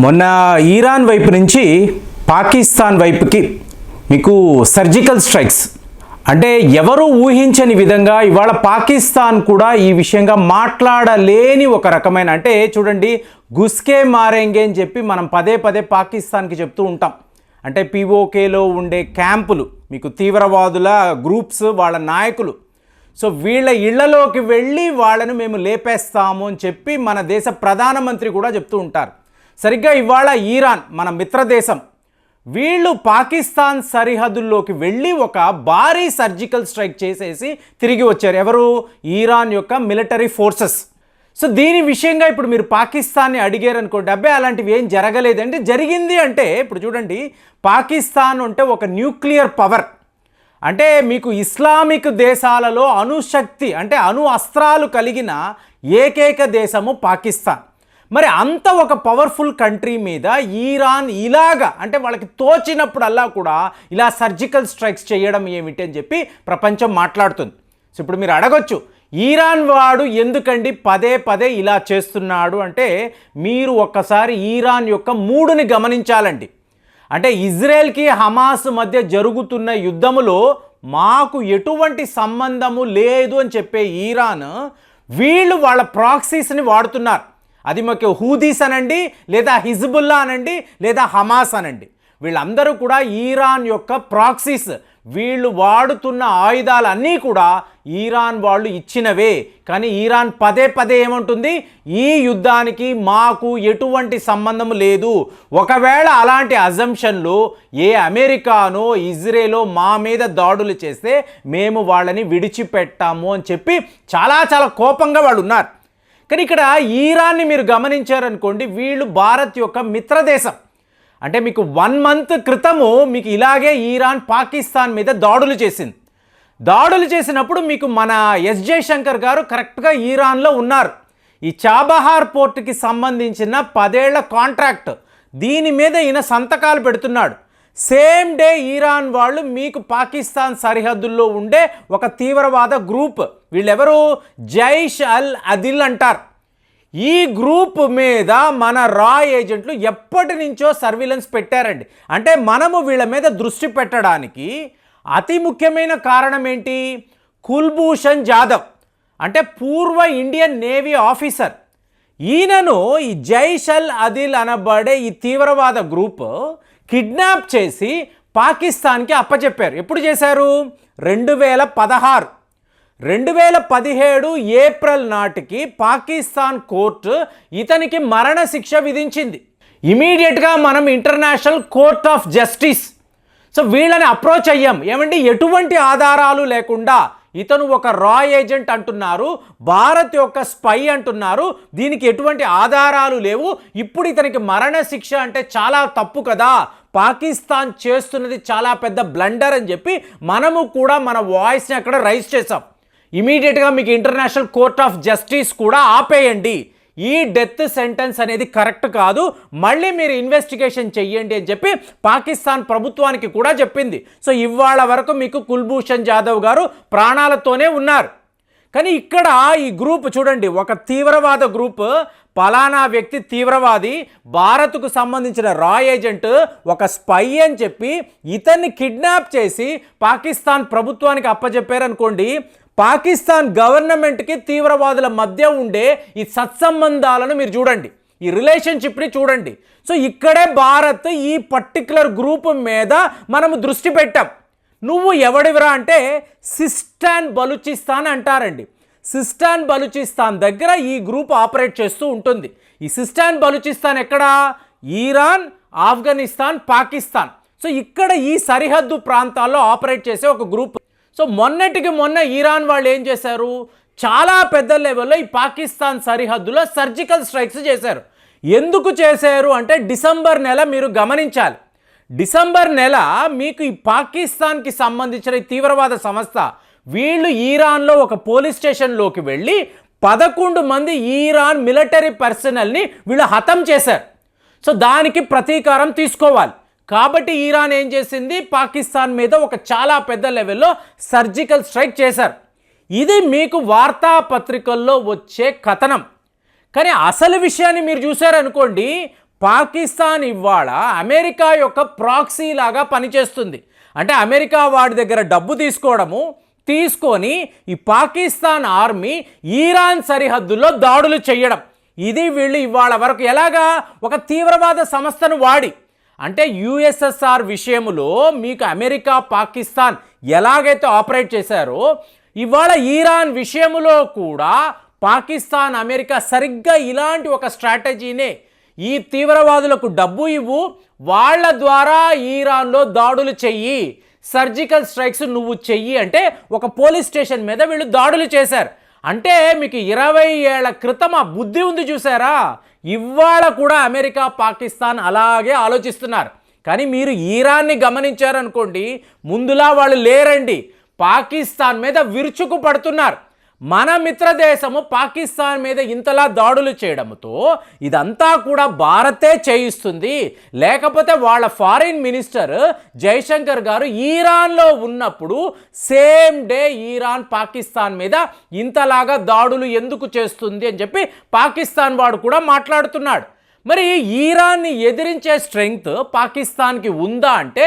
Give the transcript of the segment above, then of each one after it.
మొన్న ఈరాన్ వైపు నుంచి పాకిస్తాన్ వైపుకి మీకు సర్జికల్ స్ట్రైక్స్ అంటే ఎవరు ఊహించని విధంగా ఇవాళ పాకిస్తాన్ కూడా ఈ విషయంగా మాట్లాడలేని ఒక రకమైన అంటే చూడండి గుస్కే మారేంగే అని చెప్పి మనం పదే పదే పాకిస్తాన్కి చెప్తూ ఉంటాం. అంటే పీఓకేలో ఉండే క్యాంపులు మీకు తీవ్రవాదుల గ్రూప్స్ వాళ్ళ నాయకులు. సో వీళ్ళ ఇళ్ళలోకి వెళ్ళి వాళ్ళను మేము లేపేస్తాము అని చెప్పి మన దేశ ప్రధానమంత్రి కూడా చెప్తూ ఉంటారు. సరిగ్గా ఇవాళ ఈరాన్ మన మిత్రదేశం. వీళ్ళు పాకిస్తాన్ సరిహద్దుల్లోకి వెళ్ళి ఒక భారీ సర్జికల్ స్ట్రైక్ చేసేసి తిరిగి వచ్చారు. ఎవరు? ఈరాన్ యొక్క మిలిటరీ ఫోర్సెస్. సో దీని విషయంగా ఇప్పుడు మీరు పాకిస్తాన్ని అడిగారు డబ్బే అలాంటివి ఏం జరగలేదంటే జరిగింది అంటే ఇప్పుడు చూడండి పాకిస్తాన్ అంటే ఒక న్యూక్లియర్ పవర్. అంటే మీకు ఇస్లామిక్ దేశాలలో అణుశక్తి అంటే అణు అస్త్రాలు కలిగిన ఏకైక దేశము పాకిస్తాన్. మరి అంత ఒక పవర్ఫుల్ కంట్రీ మీద ఈరాన్ ఇలాగా అంటే వాళ్ళకి తోచినప్పుడల్లా కూడా ఇలా సర్జికల్ స్ట్రైక్స్ చేయడం ఏమిటి అని చెప్పి ప్రపంచం మాట్లాడుతుంది. సో ఇప్పుడు మీరు అడగొచ్చు ఈరాన్ వాడు ఎందుకండి పదే పదే ఇలా చేస్తున్నాడు అంటే మీరు ఒక్కసారి ఈరాన్ యొక్క మూడుని గమనించాలండి. అంటే ఇజ్రాయెల్కి హమాస్ మధ్య జరుగుతున్న యుద్ధములో మాకు ఎటువంటి సంబంధము లేదు అని చెప్పే ఈరాన్ వీళ్ళు వాళ్ళ ప్రాక్సీస్ని వాడుతున్నారు. అది మాకు హూదీస్ అనండి లేదా హిజ్బుల్లా అనండి లేదా హమాస్ అనండి. వీళ్ళందరూ కూడా ఈరాన్ యొక్క ప్రాక్సీస్ వీళ్ళు వాడుతున్న ఆయుధాలన్నీ కూడా ఈరాన్ వాళ్ళు ఇచ్చినవే. కానీ ఈరాన్ పదే పదే ఏమంటుంది? ఈ యుద్ధానికి మాకు ఎటువంటి సంబంధం లేదు. ఒకవేళ అలాంటి అజంషన్లు ఏ అమెరికానో ఇజ్రాయేలో మా మీద దాడులు చేస్తే మేము వాళ్ళని విడిచిపెట్టాము అని చెప్పి చాలా చాలా కోపంగా వాళ్ళు ఉన్నారు. కానీ ఇక్కడ ఈరాన్ని మీరు గమనించారనుకోండి వీళ్ళు భారత్ యొక్క మిత్రదేశం. అంటే మీకు వన్ మంత్ క్రితము మీకు ఇలాగే ఈరాన్ పాకిస్తాన్ మీద దాడులు చేసింది. దాడులు చేసినప్పుడు మీకు మన ఎస్ జయశంకర్ గారు కరెక్ట్గా ఈరాన్లో ఉన్నారు. ఈ చాబహార్ పోర్టుకి సంబంధించిన పదేళ్ళ కాంట్రాక్ట్. దీని మీద ఈయన సంతకాలు పెడుతున్నాడు. సేమ్ డే ఈరాన్ వాళ్ళు మీకు పాకిస్తాన్ సరిహద్దుల్లో ఉండే ఒక తీవ్రవాద గ్రూప్. వీళ్ళెవరు? జైష్ అల్ అదిల్ అంటారు. ఈ గ్రూప్ మీద మన రా ఏజెంట్లు ఎప్పటి నుంచో సర్విలెన్స్ పెట్టారండి. అంటే మనము వీళ్ళ మీద దృష్టి పెట్టడానికి అతి ముఖ్యమైన కారణం ఏంటి? కుల్భూషణ్ జాదవ్ అంటే పూర్వ ఇండియన్ నేవీ ఆఫీసర్. ఈయనను ఈ జైషల్ అదిల్ అనబడే ఈ తీవ్రవాద గ్రూప్ కిడ్నాప్ చేసి పాకిస్తాన్కి అప్పచెప్పారు ఎప్పుడు చేశారు? రెండు వేల పదహారు. రెండు వేల పదిహేడు ఏప్రిల్ నాటికి పాకిస్తాన్ కోర్టు ఇతనికి మరణశిక్ష విధించింది. ఇమీడియట్గా మనం International Court of Justice. So వీళ్ళని అప్రోచ్ అయ్యాం. ఏమండి? ఎటువంటి ఆధారాలు లేకుండా ఇతను ఒక రా ఏజెంట్ అంటున్నారు భారత్ యొక్క స్పై అంటున్నారు. దీనికి ఎటువంటి ఆధారాలు లేవు. ఇప్పుడు ఇతనికి మరణశిక్ష అంటే చాలా తప్పు కదా. పాకిస్తాన్ చేస్తున్నది చాలా పెద్ద బ్లండర్ అని చెప్పి మనము కూడా మన వాయిస్ని అక్కడ రైజ్ చేసాం ఇమీడియట్గా మీకు ఇంటర్నేషనల్ కోర్ట్ ఆఫ్ జస్టిస్ కూడా ఆపేయండి. ఈ డెత్ సెంటెన్స్ అనేది కరెక్ట్ కాదు. మళ్ళీ మీరు ఇన్వెస్టిగేషన్ చెయ్యండి అని చెప్పి పాకిస్తాన్ ప్రభుత్వానికి కూడా చెప్పింది. సో ఇవాళ వరకు మీకు కుల్భూషణ్ జాదవ్ గారు ప్రాణాలతోనే ఉన్నారు. కానీ ఇక్కడ ఈ గ్రూప్ చూడండి ఒక తీవ్రవాద గ్రూప్ పలానా వ్యక్తి తీవ్రవాది భారత్కు సంబంధించిన రా ఏజెంట్ ఒక స్పై అని చెప్పి ఇతన్ని కిడ్నాప్ చేసి పాకిస్తాన్ ప్రభుత్వానికి అప్పచెప్పారనుకోండి పాకిస్తాన్ గవర్నమెంట్కి తీవ్రవాదుల మధ్య ఉండే ఈ సత్సంబంధాలను మీరు చూడండి. ఈ రిలేషన్షిప్ని చూడండి. సో ఇక్కడే భారత్ ఈ పర్టికులర్ గ్రూప్ మీద మనము దృష్టి పెట్టాం. నువ్వు ఎవడివిరా అంటే సిస్టాన్ బలూచిస్తాన్ అంటారండి. సిస్టాన్ బలూచిస్తాన్ దగ్గర ఈ గ్రూప్ ఆపరేట్ చేస్తూ ఉంటుంది. ఈ సిస్టాన్ బలూచిస్తాన్ ఎక్కడ? ఈరాన్ ఆఫ్ఘనిస్తాన్ పాకిస్తాన్. సో ఇక్కడ ఈ సరిహద్దు ప్రాంతాల్లో ఆపరేట్ చేసే ఒక గ్రూప్ సో మొన్నటికి మొన్న ఈరాన్ వాళ్ళు ఏం చేశారు? చాలా పెద్ద లెవెల్లో ఈ పాకిస్తాన్ సరిహద్దులో సర్జికల్ స్ట్రైక్స్ చేశారు. ఎందుకు చేశారు అంటే డిసెంబర్ నెల మీరు గమనించాలి. డిసెంబర్ నెల మీకు ఈ పాకిస్తాన్కి సంబంధించిన ఈ తీవ్రవాద సంస్థ వీళ్ళు ఈరాన్లో ఒక పోలీస్ స్టేషన్లోకి వెళ్ళి పదకొండు మంది ఈరాన్ మిలిటరీ పర్సనల్ని వీళ్ళు హతం చేశారు. సో దానికి ప్రతీకారం తీసుకోవాలి. కాబట్టి ఈరాన్ ఏం చేసింది? పాకిస్తాన్ మీద ఒక చాలా పెద్ద లెవెల్లో సర్జికల్ స్ట్రైక్ చేశారు. ఇది మీకు వార్తాపత్రికల్లో వచ్చే కథనం. కానీ అసలు విషయాన్ని మీరు చూశారనుకోండి పాకిస్తాన్ ఇవాళ అమెరికా యొక్క ప్రాక్సీ లాగా పనిచేస్తుంది. అంటే అమెరికా వాడి దగ్గర డబ్బు తీసుకోవడము తీసుకొని ఈ పాకిస్తాన్ ఆర్మీ ఈరాన్ సరిహద్దుల్లో దాడులు చేయడం. ఇది వీళ్ళు ఇవాళ వరకు ఎలాగా ఒక తీవ్రవాద సంస్థను వాడి అంటే యుఎస్ఎస్ఆర్ విషయంలో మీకు అమెరికా పాకిస్తాన్ ఎలాగైతే ఆపరేట్ చేశారో ఇవాళ ఈరాన్ విషయంలో కూడా పాకిస్తాన్ అమెరికా సరిగ్గా ఇలాంటి ఒక స్ట్రాటజీనే ఈ తీవ్రవాదులకు డబ్బు ఇవ్వు వాళ్ళ ద్వారా ఈరాన్లో దాడులు చెయ్యి సర్జికల్ స్ట్రైక్స్ నువ్వు చెయ్యి అంటే ఒక పోలీస్ స్టేషన్ మీద వీళ్ళు దాడులు చేశారు. అంటే మీకు ఇరవై ఏళ్ళ క్రితం ఆ బుద్ధి ఉంది చూసారా? ఇవాళ కూడా అమెరికా పాకిస్తాన్ అలాగే ఆలోచిస్తున్నారు. కానీ మీరు ఈరాన్ని గమనించారనుకోండి ముందులా వాళ్ళు లేరండి. పాకిస్తాన్ మీద విరుచుకు పడుతున్నారు. మన మిత్రదేశము పాకిస్తాన్ మీద ఇంతలా దాడులు చేయడంతో ఇదంతా కూడా భారతే చేయిస్తుంది. లేకపోతే వాళ్ళ ఫారిన్ మినిస్టర్ జైశంకర్ గారు ఈరాన్లో ఉన్నప్పుడు సేమ్ డే ఈరాన్ పాకిస్తాన్ మీద ఇంతలాగా దాడులు ఎందుకు చేస్తుంది అని చెప్పి పాకిస్తాన్ వాడు కూడా మాట్లాడుతున్నాడు. మరి ఈరాన్ని ఎదిరించే స్ట్రెంగ్త్ పాకిస్తాన్కి ఉందా అంటే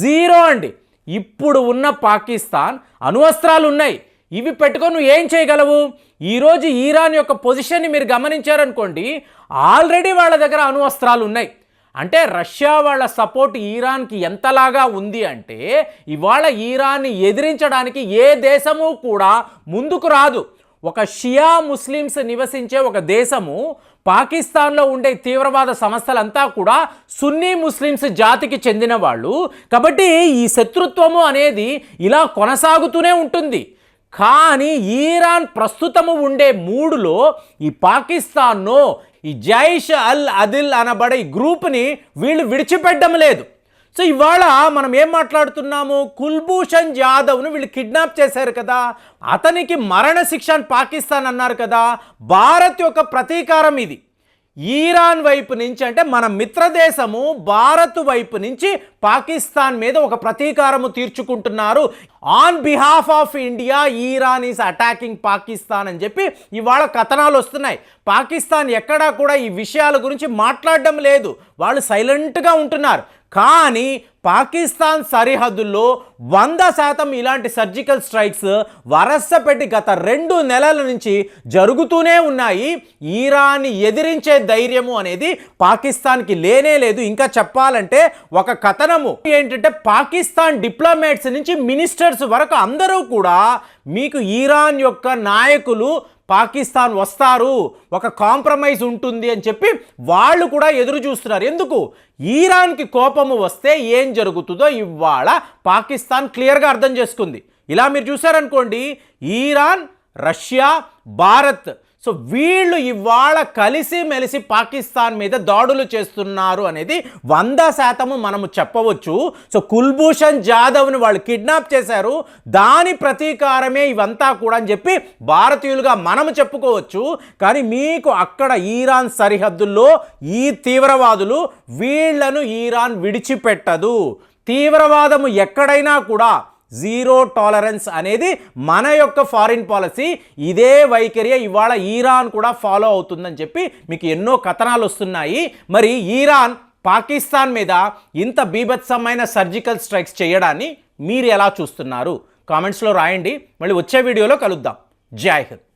జీరో అండి. ఇప్పుడు ఉన్న పాకిస్తాన్ అణువస్త్రాలు ఉన్నాయి ఇవి పెట్టుకొని నువ్వు ఏం చేయగలవు? ఈరోజు ఈరాన్ యొక్క పొజిషన్ని మీరు గమనించారనుకోండి ఆల్రెడీ వాళ్ళ దగ్గర అణువస్త్రాలు ఉన్నాయి. అంటే రష్యా వాళ్ళ సపోర్ట్ ఈరాన్కి ఎంతలాగా ఉంది అంటే ఇవాళ ఈరాన్ని ఎదిరించడానికి ఏ దేశము కూడా ముందుకు రాదు. ఒక షియా ముస్లిమ్స్ నివసించే ఒక దేశము పాకిస్తాన్లో ఉండే తీవ్రవాద సంస్థలంతా కూడా సున్నీ ముస్లిమ్స్ జాతికి చెందిన వాళ్ళు. కాబట్టి ఈ శత్రుత్వము అనేది ఇలా కొనసాగుతూనే ఉంటుంది. కానీ ఈరాన్ ప్రస్తుతము ఉండే మూడులో ఈ పాకిస్తాన్ను ఈ జైష్ అల్ అదిల్ అనబడే ఈ గ్రూప్ని వీళ్ళు విడిచిపెట్టడం లేదు. సో ఇవాళ మనం ఏం మాట్లాడుతున్నాము? కుల్భూషణ్ జాదవ్ను వీళ్ళు కిడ్నాప్ చేశారు కదా. అతనికి మరణశిక్ష అని పాకిస్తాన్ అన్నారు కదా. భారత్ యొక్క ప్రతీకారం ఇది. ఈరాన్ వైపు నుంచి అంటే మన మిత్రదేశము భారత్ వైపు నుంచి పాకిస్తాన్ మీద ఒక ప్రతీకారము తీర్చుకుంటున్నారు. On behalf of India Iran is attacking Pakistan అని చెప్పి ఇవాళ కథనాలు వస్తున్నాయి. పాకిస్తాన్ ఎక్కడా కూడా ఈ విషయాల గురించి మాట్లాడడం లేదు. వాళ్ళు సైలెంట్గా ఉంటున్నారు. కానీ పాకిస్తాన్ సరిహద్దుల్లో వంద శాతం ఇలాంటి సర్జికల్ స్ట్రైక్స్ వరస పెట్టి గత రెండు నెలల నుంచి జరుగుతూనే ఉన్నాయి. ఈరాన్ని ఎదిరించే ధైర్యము అనేది పాకిస్తాన్కి లేనే లేదు. ఇంకా చెప్పాలంటే ఒక కథనము. ఏంటంటే పాకిస్తాన్ డిప్లొమేట్స్ నుంచి మినిస్టర్స్ వరకు అందరూ కూడా మీకు ఈరాన్ యొక్క నాయకులు పాకిస్తాన్ వస్తారు ఒక కాంప్రమైజ్ ఉంటుంది అని చెప్పి వాళ్ళు కూడా ఎదురు చూస్తున్నారు. ఎందుకు? ఈరాన్కి కోపము వస్తే ఏం జరుగుతుందో ఇవాళ పాకిస్తాన్ క్లియర్గా అర్థం చేసుకుంది. ఇలా మీరు చూసారనుకోండి ఈరాన్ రష్యా భారత్ సో వీళ్ళు ఇవాళ కలిసి మెలిసి పాకిస్తాన్ మీద దాడులు చేస్తున్నారు అనేది వంద శాతము మనము చెప్పవచ్చు. సో కుల్భూషణ్ జాదవ్ని వాళ్ళు కిడ్నాప్ చేశారు. దాని ప్రతీకారమే ఇవంతా కూడా అని చెప్పి భారతీయులుగా మనము చెప్పుకోవచ్చు. కానీ మీకు అక్కడ ఈరాన్ సరిహద్దుల్లో ఈ తీవ్రవాదులు వీళ్ళను ఈరాన్ విడిచిపెట్టదు. తీవ్రవాదము ఎక్కడైనా కూడా జీరో టాలరెన్స్ అనేది మన యొక్క ఫారిన్ పాలసీ. ఇదే వైఖరి ఇవాళ ఈరాన్ కూడా ఫాలో అవుతుందని చెప్పి మీకు ఎన్నో కథనాలు వస్తున్నాయి. మరి ఈరాన్ పాకిస్తాన్ మీద ఇంత బీభత్సమైన సర్జికల్ స్ట్రైక్స్ చేయడాన్ని మీరు ఎలా చూస్తున్నారు? కామెంట్స్లో రాయండి. మళ్ళీ వచ్చే వీడియోలో కలుద్దాం. జై హింద్.